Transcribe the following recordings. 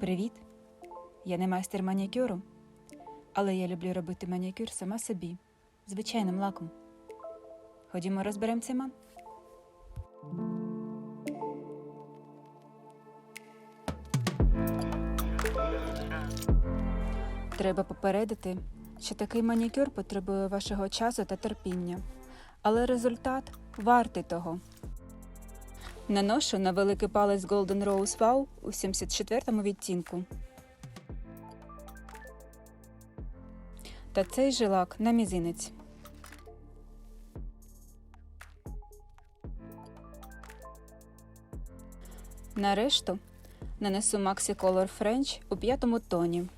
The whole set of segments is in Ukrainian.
Привіт! Я не майстер манікюру, але я люблю робити манікюр сама собі, звичайним лаком. Ходімо розберемо цей ман. Треба попередити, що такий манікюр потребує вашого часу та терпіння, але результат вартий того. Наношу на великий палець Golden Rose Wow у 74-му відтінку. Та цей же лак на мізинець. На решту нанесу Maxi Color French у п'ятому тоні.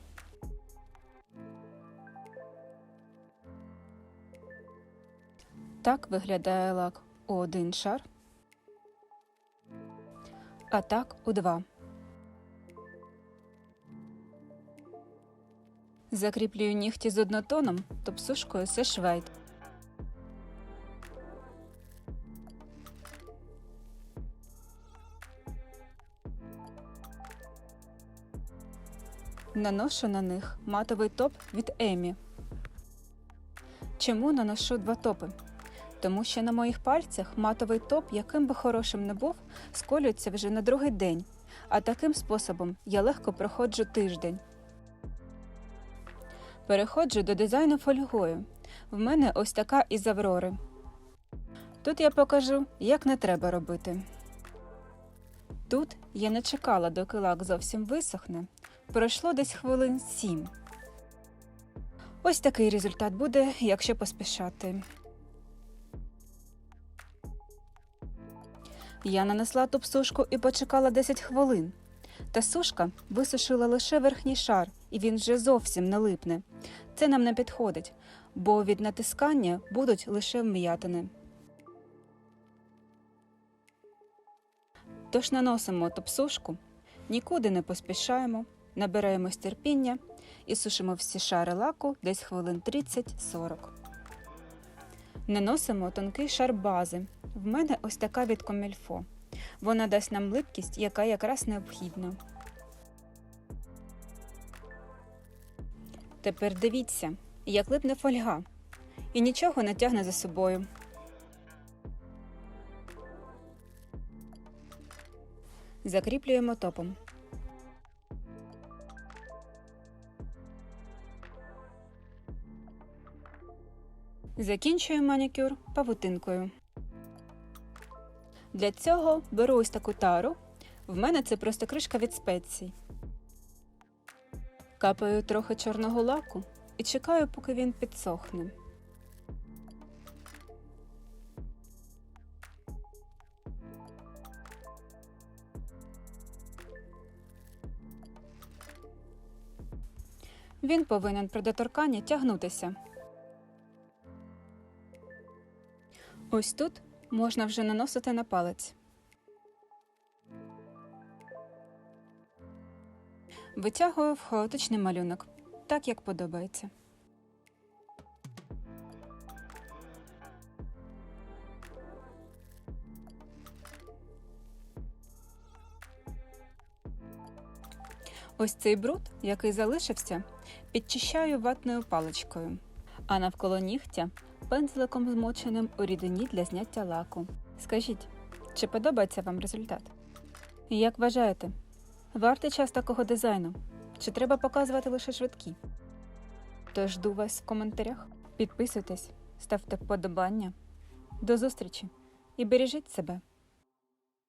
Так виглядає лак у один шар, а так у два. Закріплюю нігті з однотоном топсушкою Сешвейт. Наношу на них матовий топ від Емі. Чому наношу два топи? Тому що на моїх пальцях матовий топ, яким би хорошим не був, сколюється вже на другий день, а таким способом я легко проходжу тиждень. Переходжу до дизайну фольгою. В мене ось така із Аврори. Тут я покажу, як не треба робити. Тут я не чекала, доки лак зовсім висохне. Пройшло десь хвилин сім. Ось такий результат буде, якщо поспішати. Я нанесла топ-сушку і почекала 10 хвилин. Та сушка висушила лише верхній шар, і він вже зовсім не липне. Це нам не підходить, бо від натискання будуть лише вм'ятини. Тож наносимо топ-сушку, нікуди не поспішаємо, набираємось терпіння і сушимо всі шари лаку десь хвилин 30-40. Наносимо тонкий шар бази. В мене ось така від комільфо. Вона дасть нам липкість, яка якраз необхідна. Тепер дивіться, як липне фольга, і нічого не тягне за собою. Закріплюємо топом. Закінчую манікюр павутинкою. Для цього беру ось таку тару. В мене це просто кришка від спецій. Капаю трохи чорного лаку і чекаю, поки він підсохне. Він повинен при доторканні тягнутися. Ось тут можна вже наносити на палець. Витягую в хаотичний малюнок, так як подобається. Ось цей бруд, який залишився, підчищаю ватною паличкою, а навколо нігтя пензликом змоченим у рідині для зняття лаку. Скажіть, чи подобається вам результат? Як вважаєте, вартий час такого дизайну? Чи треба показувати лише швидкі? Тож жду вас в коментарях. Підписуйтесь, ставте вподобання. До зустрічі і бережіть себе!